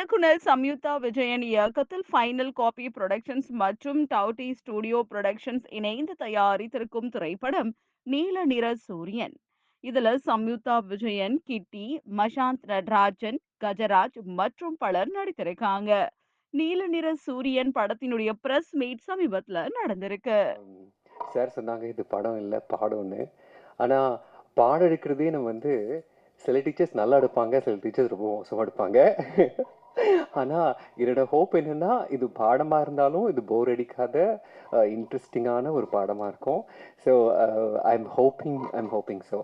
இயக்குனர் சம்யுக்தா விஜயன் இயக்கத்தில் final copy productions மற்றும் டவுட்டி ஸ்டுடியோ புரொடக்ஷன்ஸ் இணைந்து தயாரித்திருக்கும் திரைப்படம் நீல நிற சூரியன். இதுல சம்யுக்தா விஜயன் கிட்டி மஷாந்த் நடராஜன் கஜராஜ் மற்றும் பலர் நடித்திருக்காங்க. நீல நிற சூரியன் படத்தினுடைய பிரஸ் மீட் சமீபத்துல நடந்திருக்கு. சார் சொன்னாங்க இது படம் இல்லை பாடம்னு. ஆனால் பாடம் எடுக்கிறதே நம்ம வந்து சில டீச்சர்ஸ் நல்லா எடுப்பாங்க சில டீச்சர்ஸ் ரொம்ப மோசமாக எடுப்பாங்க. ஆனா என்னோட ஹோப் என்னன்னா இது பாடமாக இருந்தாலும் இது போர் அடிக்காத இன்ட்ரெஸ்டிங்கான ஒரு பாடமாக இருக்கும். So I am hoping I am hoping so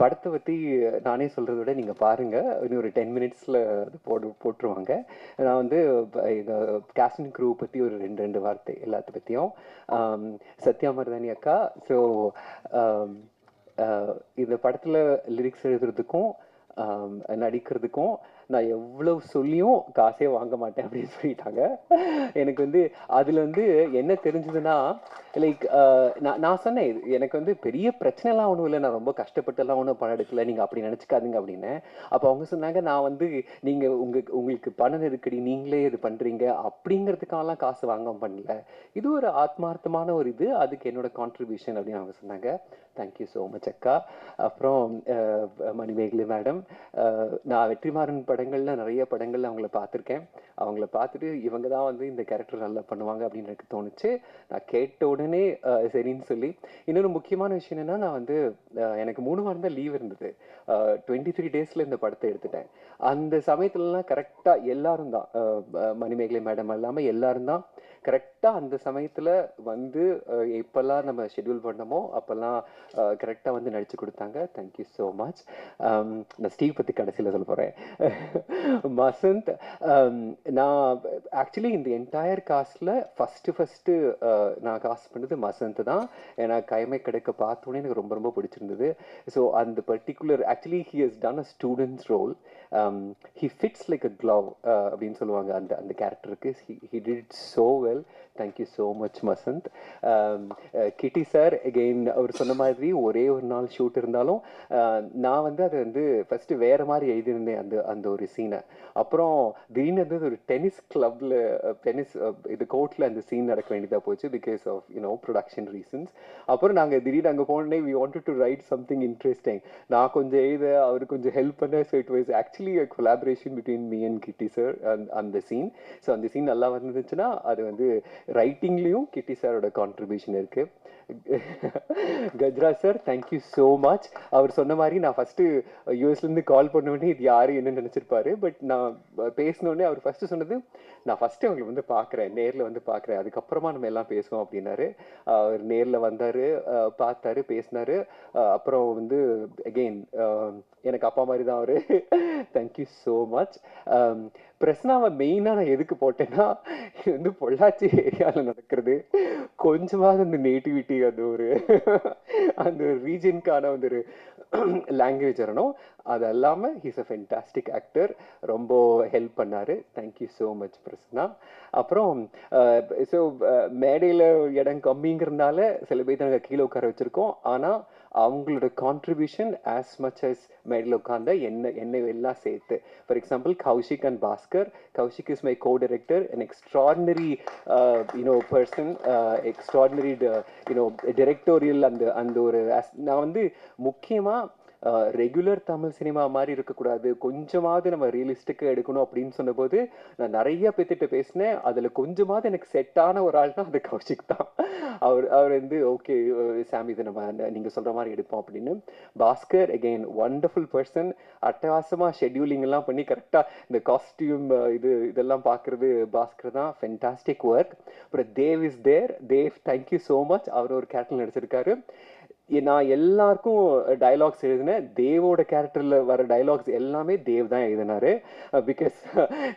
படத்தை பற்றி நானே சொல்கிறத விட நீங்கள் பாருங்கள் இன்னும் ஒரு டென் மினிட்ஸில் அது போட்டு போட்டுருவாங்க. நான் வந்து எங்கள் கேஸ்டிங் க்ரூ பற்றி ஒரு ரெண்டு ரெண்டு வார்த்தை எல்லாத்த பற்றியும் சத்யா மருதானி அக்கா. ஸோ இந்த படத்தில் லிரிக்ஸ் எழுதுறதுக்கும் நடிக்கிறதுக்கும் நான் எவ்வளவு சொல்லியும் காசே வாங்க மாட்டேன் அப்படின்னு சொல்லிட்டாங்க. எனக்கு வந்து அதில் வந்து என்ன தெரிஞ்சதுன்னா லைக் நான் நான் சொன்னேன் இது எனக்கு வந்து பெரிய பிரச்சனைலாம் ஒன்றும் இல்லை. நான் ரொம்ப கஷ்டப்பட்டுலாம் ஒன்றும் பணம் எடுக்கல. நீங்கள் அப்படி நினச்சிக்காதீங்க அப்படின்னு. அப்போ அவங்க சொன்னாங்க நான் வந்து நீங்கள் உங்கள் உங்களுக்கு பண நெருக்கடி நீங்களே இது பண்ணுறீங்க அப்படிங்கிறதுக்காகலாம் காசு வாங்க பண்ணல. இது ஒரு ஆத்மார்த்தமான ஒரு இது. அதுக்கு என்னோட கான்ட்ரிபியூஷன் அப்படின்னு அவங்க சொன்னாங்க. தேங்க்யூ ஸோ மச் அக்கா. அப்புறம் மணிமேகலை மேடம். நான் வெற்றிமாறன் படங்களில் நிறைய படங்களில் அவங்கள பார்த்துருக்கேன். அவங்கள பார்த்துட்டு இவங்க தான் வந்து இந்த கேரக்டர் நல்லா பண்ணுவாங்க அப்படின்னு எனக்கு தோணுச்சு. நான் கேட்ட உடனே சரின்னு சொல்லி. இன்னொரு முக்கியமான விஷயம் என்னென்னா நான் வந்து எனக்கு மூணு வாரம் தான் லீவ் இருந்தது. டுவெண்ட்டி த்ரீ டேஸில் இந்த படத்தை எடுத்துட்டேன். அந்த சமயத்துலலாம் கரெக்டாக எல்லாரும் தான். மணிமேகலை மேடம் இல்லாமல் எல்லாரும் தான். கரெக்டாக அந்த சமயத்தில் வந்து எப்போல்லாம் நம்ம ஷெட்யூல் பண்ணமோ அப்போல்லாம் கரெக்டாக வந்து நடித்து கொடுத்தாங்க. தேங்க்யூ ஸோ மச் நான் ஸ்டீவ் பற்றி கடைசியில் சொல்ல போகிறேன் மசந்த் நான் ஆக்சுவலி இந்த என்டையர் காஸ்டில் ஃபஸ்ட்டு ஃபஸ்ட்டு நான் காஸ்ட் பண்ணது மசந்த் தான். ஏன்னா கைமை கிடைக்க பார்த்தோன்னே எனக்கு ரொம்ப ரொம்ப பிடிச்சிருந்தது. ஸோ அந்த particular actually he has done a students role he fits like a glove அப்படின்னு சொல்லுவாங்க அந்த அந்த கேரக்டருக்கு he did so well thank you so much மசந்த் Kitty sir again அவர் சொன்ன மாதிரி ஒரே ஒரு நாள் ஷூட் இருந்தாலும் uh, நான் வந்து அதை வந்து ஃபஸ்ட்டு வேறு மாதிரி எழுதியிருந்தேன் அந்த அந்த ஒரு சீனை அப்புறம் திடீர்னு வந்து ஒரு டென்னிஸ் கிளப்பில் டென்னிஸ் இது கோர்ட்டில் அந்த சீன் நடக்க வேண்டியதாக போச்சு because of you know production reasons அப்புறம் நாங்கள் திடீர்னு அங்கே போனே we wanted to write something interesting நான் கொஞ்சம் எழுத அவர் கொஞ்சம் ஹெல்ப் பண்ண so it was actually a collaboration between me and Kitty sir அந்த சீன் ஸோ அந்த சீன் நல்லா வந்துச்சுன்னா அது வந்து ரைட்டிங்லேயும் கிட்டி சாரோட கான்ட்ரிபியூஷன் இருக்கு. Gajra sir thank you so much அவர் சொன்ன மாதிரி நான் ஃபஸ்ட்டு யூஎஸ்லேருந்து கால் பண்ணோடனே இது யார் என்ன நினச்சிருப்பாரு. பட் நான் பேசினோடனே அவர் ஃபஸ்ட்டு சொன்னது நான் ஃபஸ்ட்டு அவங்களை வந்து பார்க்குறேன் நேரில் வந்து பார்க்குறேன் அதுக்கப்புறமா நம்ம எல்லாம் பேசுவோம் அப்படின்னாரு. அவர் நேரில் வந்தார் பார்த்தாரு பேசினாரு. அப்புறம் வந்து அகெயின் எனக்கு அப்பா மாதிரி தான் அவர். தேங்க்யூ ஸோ மச் பிரஸ்னாவை மெயினாக நான் எதுக்கு போட்டேன்னா இது வந்து பொள்ளாச்சி ஏரியாவில் நடக்கிறது. கொஞ்சமாவது அந்த நேட்டிவிட்டி அது ஒரு அந்த ரீஜனுக்கான வந்து ஒரு லாங்குவேஜ் வரணும். அது இல்லாமல் ஹீஸ் அ ஃபென்டாஸ்டிக் ஆக்டர் ரொம்ப ஹெல்ப் பண்ணார். Thank you so much Prasna. அப்புறம் ஸோ மேடையில் இடம் கம்மிங்கிறதுனால சில பேர் நாங்கள் கீழே உட்கார வச்சுருக்கோம். ஆனால் அவங்களோட கான்ட்ரிபியூஷன் ஆஸ் மச் அஸ் மேடில் உட்கார்ந்த என்ன என்ன எல்லாம் சேர்த்து. For example Kaushik and Bhaskar. Kaushik is my co director and extraordinary you know person extraordinary you know directorial அந்த அந்த ஒரு நான் வந்து முக்கியமாக ரெகுலர் தமிழ் சினிமா மாதிரி இருக்கக்கூடாது. கொஞ்சமாவது நம்ம ரியலிஸ்டிக்காக எடுக்கணும் அப்படின்னு சொன்னபோது நான் நிறைய பேர்த்திட்ட பேசினேன். அதில் கொஞ்சமாவது எனக்கு செட்டான ஒரு ஆள் தான் அது கௌஷிக் தான். அவர் அவர் வந்து ஓகே சாமி இதை நம்ம நீங்கள் சொல்கிற மாதிரி எடுப்போம் அப்படின்னு. பாஸ்கர் அகெயின் ஒண்டர்ஃபுல் பர்சன் அட்டகாசமாக ஷெட்யூலிங் எல்லாம் பண்ணி கரெக்டாக இந்த காஸ்டியூம் இது இதெல்லாம் பார்க்குறது பாஸ்கர் தான். ஃபென்டாஸ்டிக் ஒர்க் அப்புறம் Dev is there Dev thank you so much அவர் ஒரு கேரக்டர் நடிச்சிருக்காரு. நான் எல்லாருக்கும் டைலாக்ஸ் எழுதினேன். தேவோட கேரக்டரில் வர டைலாக்ஸ் எல்லாமே தேவ் தான் எழுதினாரு. Because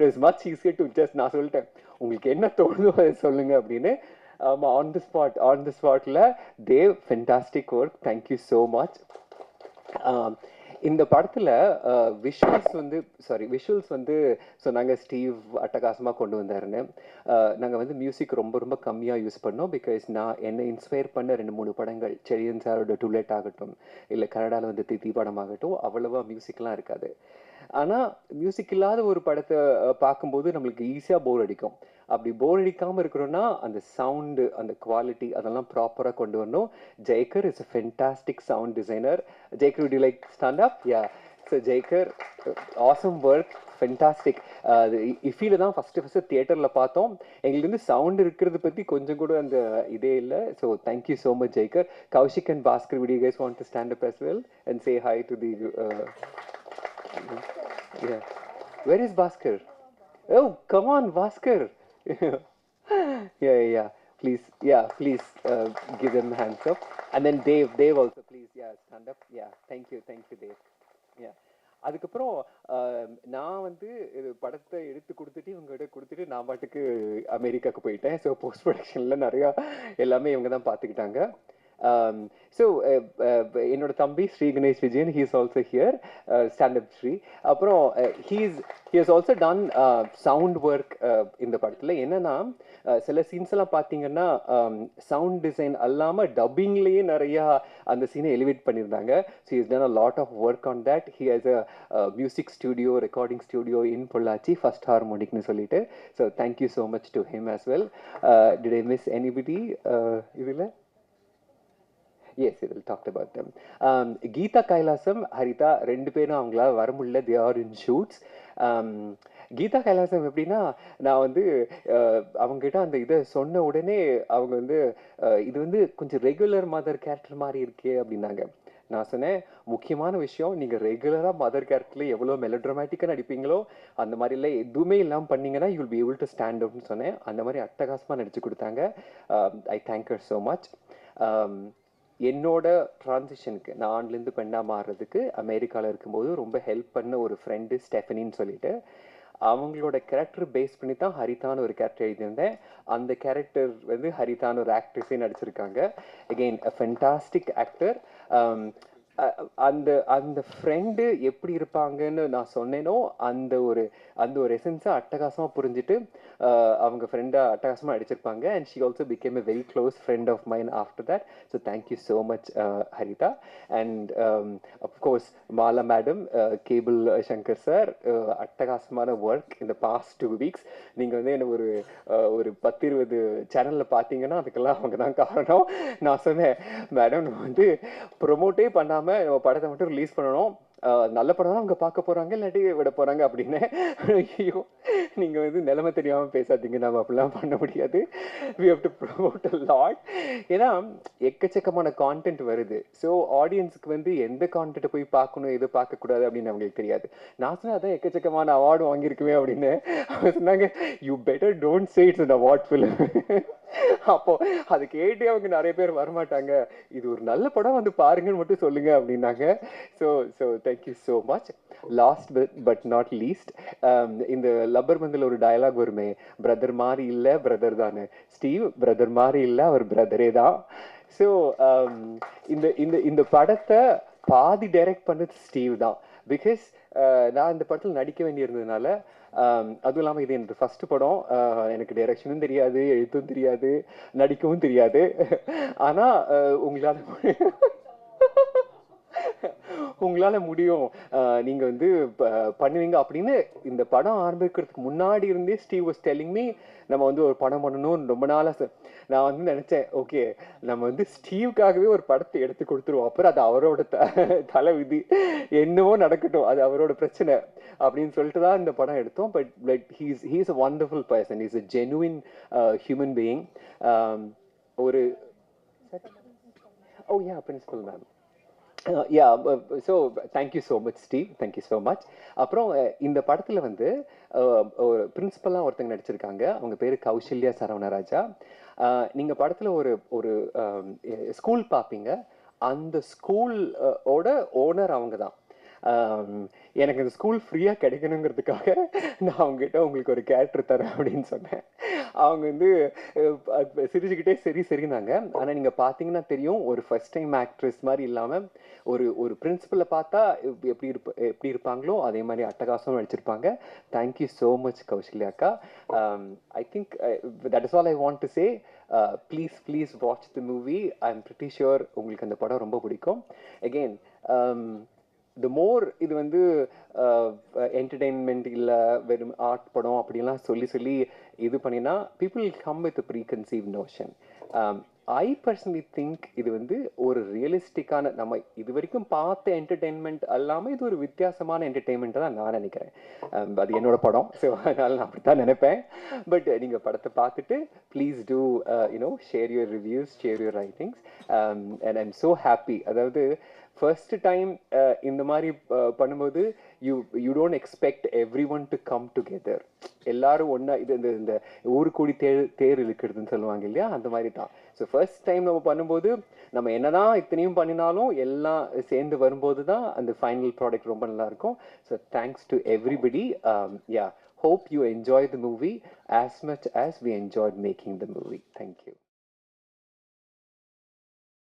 it's much easier to just நான் சொல்லிட்டேன். உங்களுக்கு என்ன தோணுதோ அதை சொல்லுங்க அப்படின்னு. ஆமாம் on the spot on the ஸ்பாட்டில் Dev fantastic work thank you so much இந்த படத்துல விஷுவல்ஸ் வந்து சாரி விஷுவல்ஸ் வந்து சொன்னாங்க ஸ்டீவ் அட்டகாசமாக கொண்டு வந்தாருன்னு. நாங்கள் வந்து மியூசிக் ரொம்ப ரொம்ப கம்மியாக யூஸ் பண்ணோம். பிகாஸ் நான் என்னை இன்ஸ்பயர் பண்ண ரெண்டு மூணு படங்கள் செழியன் சாரோட டூலேட் ஆகட்டும் இல்லை கனடாவில் வந்து தித்தி படம் ஆகட்டும் அவ்வளவா மியூசிக்லாம் இருக்காது. ஆனால் மியூசிக் இல்லாத ஒரு படத்தை பார்க்கும்போது நம்மளுக்கு ஈஸியாக போர் அடிக்கும். அப்படி போர் அடிக்காமல் இருக்கணும்னா அந்த சவுண்டு அந்த குவாலிட்டி அதெல்லாம் ப்ராப்பராக கொண்டு வரணும். Jaigar is a fantastic sound designer Jaigar would like stand up yeah so Jaigar awesome work fantastic அது இஃபியில் தான் ஃபஸ்ட்டு ஃபஸ்ட்டு தியேட்டரில் பார்த்தோம். எங்களுக்கு வந்து சவுண்ட் இருக்கிறது பற்றி கொஞ்சம் கூட அந்த இதே இல்லை. So thank you so much Jaigar Kaushik and Bhaskar video guys want to stand up as well and say hi to the yeah. Is Bhaskar oh come on Bhaskar yeah yeah yeah please yeah please uh, give them hands up and then Dave Dave also please yeah stand up yeah thank you thank you Dave yeah அதுக்கப்புறம் நான் வந்து படத்தை எடுத்து கொடுத்துட்டு இவங்ககிட்ட கொடுத்துட்டு நான் பாட்டுக்கு அமெரிக்காவுக்கு போயிட்டேன் ஸோ போஸ்ட் ப்ரொடக்ஷனில் நிறையா எல்லாமே இவங்க தான் பார்த்துக்கிட்டாங்க ஸோ என்னோட தம்பி Sri Ganesh Vijayan he is also here stand up Sri அப்புறம் he's he has also done sound work இந்த படத்தில். என்னன்னா சில சீன்ஸ் எல்லாம் பார்த்தீங்கன்னா சவுண்ட் டிசைன் அல்லாமல் டப்பிங்லேயே நிறையா அந்த சீனை எலிவேட் பண்ணியிருந்தாங்க so is done a lot of work on that he has a music studio recording studio in Pollachi first ஹார்மோனிக்னு சொல்லிட்டு. So thank you so much to him as well did I miss anybody இதில்? Yes இதில் talked about them Geetha Kailasam Haritha ரெண்டு பேரும் அவங்களால வர முடியல. They are in shoots Geetha Kailasam எப்படின்னா நான் வந்து uh, அவங்ககிட்ட அந்த இதை சொன்ன உடனே அவங்க வந்து uh, இது வந்து கொஞ்சம் ரெகுலர் மதர் கேரக்டர் மாதிரி இருக்கே அப்படின்னாங்க. நான் சொன்னேன் முக்கியமான விஷயம் நீங்கள் ரெகுலராக மதர் கேரக்டரில் எவ்வளோ மெலோட்ரமேட்டிக்கா நடிப்பீங்களோ அந்த மாதிரி எதுவுமே இல்லாமல் பண்ணீங்கன்னா you'll be able to stand அவுட்னு சொன்னேன். அந்த மாதிரி அட்டகாசமாக நடிச்சு கொடுத்தாங்க. I thank you so much என்னோட ட்ரான்சிஷனுக்கு நான் ஆண்லேருந்து பெண்ணாக மாறுறதுக்கு அமெரிக்காவில் இருக்கும்போது ரொம்ப ஹெல்ப் பண்ண ஒரு ஃப்ரெண்டு ஸ்டெஃபனின்னு சொல்லிட்டு அவங்களோட கேரக்டர் பேஸ் பண்ணி தான் ஹரிதான் ஒரு கேரக்டர் எழுதியிருந்தேன். அந்த கேரக்டர் வந்து ஹரிதான்னு ஒரு ஆக்ட்ரஸே நடிச்சிருக்காங்க. அகெயின் அ ஃபென்டாஸ்டிக் ஆக்டர் அந்த அந்த ஃப்ரெண்டு எப்படி இருப்பாங்கன்னு நான் சொன்னேனோ அந்த ஒரு அந்த ஒரு எசன்ஸை அட்டகாசமா புரிஞ்சுட்டு அவங்க ஃப்ரெண்டாக அட்டகாசமா அடிச்சிருப்பாங்க. And she also became a very close friend of mine after that so thank you so much Haritha. And of course um, Mala madam cable Sankar sir அட்டகாசமான ஒர்க் இந்த பாஸ்ட் டூ வீக்ஸ் நீங்கள் வந்து என்ன ஒரு ஒரு பத்து இருபது சேனலில் பார்த்தீங்கன்னா அதுக்கெல்லாம் அவங்க தான் காரணம். நான் சொன்னேன் மேடம் நான் வந்து ப்ரொமோட்டே பண்ணாமல் நம்ம படத்தை மட்டும் ரிலீஸ் பண்ணணும். அஹ், நல்ல படம் தான் அவங்க பார்க்க போகிறாங்க இல்லாட்டி விட போகிறாங்க அப்படின்னு. ஐயோ நீங்கள் வந்து நிலைமை தெரியாமல் பேசாதீங்க நம்ம அப்படிலாம் பண்ண முடியாது. We have to promote a lot ஏன்னா எக்கச்சக்கமான கான்டென்ட் வருது. ஸோ ஆடியன்ஸுக்கு வந்து எந்த கான்டென்ட்டை போய் பார்க்கணும் எது பார்க்கக்கூடாது அப்படின்னு அவங்களுக்கு தெரியாது. நான் சொன்னால் அதான் எக்கச்சக்கமான அவார்டு வாங்கியிருக்குமே அப்படின்னு. அவங்க சொன்னாங்க you better don't say it's an award film அப்போ அது கேட்டு அவங்க நிறைய பேர் வரமாட்டாங்க. இது ஒரு நல்ல படம் வந்து பாருங்கன்னு மட்டும் சொல்லுங்க அப்படின்னாங்க. So so thank you so much last but not least இந்த லப்பர் பந்தில் ஒரு டயலாக் வருமே. பிரதர் மாதிரி இல்லை பிரதர் தானே. ஸ்டீவ் பிரதர் மாதிரி இல்லை அவர் பிரதரே தான். ஸோ um, இந்த இந்த இந்த படத்தை பாதி டைரக்ட் பண்ணது ஸ்டீவ் தான். பிகாஸ் நான் இந்த படத்தில் நடிக்க வேண்டியிருந்ததுனால அதுவும் இல்லாமல் இது என்னோட ஃபர்ஸ்ட் படம். எனக்கு டைரக்ஷனும் தெரியாது எழுத்தும் தெரியாது நடிக்கவும் தெரியாது. ஆனால் உங்களால் உங்களால் முடியும். நீங்கள் வந்து ப- பண்ணுவீங்க அப்படின்னு இந்த படம் ஆரம்பிக்கிறதுக்கு முன்னாடி இருந்தே ஸ்டீவ் வாஸ் டெல்லிங் மீ நம்ம வந்து ஒரு படம் பண்ணணும்னு ரொம்ப நாளாக ச- நான் வந்து நினச்சேன் ஓகே நம்ம வந்து ஸ்டீவ்க்காகவே ஒரு படத்தை எடுத்து கொடுத்துருவோம். அப்புறம் அது அவரோட த- தலை விதி என்னவோ நடக்கட்டும் அது அவரோட பிரச்சனை அப்படின்னு சொல்லிட்டு தான் இந்த படம் எடுத்தோம். But but he's he's a wonderful person is a genuine human being ஒரு ஓ ya principal ma'am ya so thank you so much Steve thank you so much அப்புறம் uh, இந்த படத்தில் வந்து uh, ஒரு பிரின்ஸிபலாக ஒருத்தங்க நடிச்சிருக்காங்க. அவங்க பேர் கௌசல்யா சரவணராஜா. Uh, நீங்கள் படத்தில் ஒரு ஒரு um, ஸ்கூல் பார்ப்பீங்க அந்த ஸ்கூல் ஓட ஓனர் அவங்க தான் எனக்கு இந்த ஸ்கூல் ஃப்ரீயாக கிடைக்கணுங்கிறதுக்காக நான் அவங்ககிட்ட உங்களுக்கு ஒரு கேரக்டர் தரேன் அப்படின்னு சொன்னேன். அவங்க வந்து சிரிச்சுக்கிட்டே சரி சரினாங்க ஆனால் நீங்கள் பார்த்தீங்கன்னா தெரியும் ஒரு ஃபர்ஸ்ட் டைம் ஆக்ட்ரஸ் மாதிரி இல்லாமல் ஒரு ஒரு பிரின்சிபலை பார்த்தா எப்படி இருப்ப எப்படி இருப்பாங்களோ அதே மாதிரி அட்டகாசம் நடிச்சிருப்பாங்க. Thank you so much கௌசல்யாக்கா I think that is all I want to say please please watch the movie I am pretty sure உங்களுக்கு அந்த படம் ரொம்ப பிடிக்கும். அகெயின் த மோர் இது வந்து uh, என்டர்டெயின்மெண்ட் இல்லை வெறும் ஆர்ட் படம் அப்படிலாம் சொல்லி சொல்லி இது பண்ணினா people come with pre conceive notion I personally think இது வந்து ஒரு ரியலிஸ்டிக்கான நம்ம இது வரைக்கும் பார்த்த என்டர்டெயின்மெண்ட் அல்லாமல் இது ஒரு வித்தியாசமான என்டர்டெயின்மெண்ட் தான் நான் நினைக்கிறேன். Um, அது என்னோட படம் ஸோ அதனால நான் அப்படி தான் நினைப்பேன் பட் uh, நீங்கள் படத்தை பார்த்துட்டு please do you know share your reviews share your writings and I'm so happy அதாவது ஃபர்ஸ்ட் டைம் uh, இந்த மாதிரி uh, பண்ணும்போது you you don't expect everyone to come together எல்லாரும் ஒன்றா இது இந்த இந்த ஊரு தேர் தேர் இழுக்கிறதுன்னு சொல்லுவாங்க இல்லையா? அந்த மாதிரி தான். ஸோ ஃபர்ஸ்ட் டைம் நம்ம பண்ணும்போது நம்ம என்னதான் இத்தனையும் பண்ணினாலும் எல்லாம் சேர்ந்து வரும்போது தான் அந்த ஃபைனல் ப்ராடக்ட் ரொம்ப நல்லா இருக்கும் so thanks to everybody ya hope you enjoy the movie as much as we enjoyed making the movie thank you.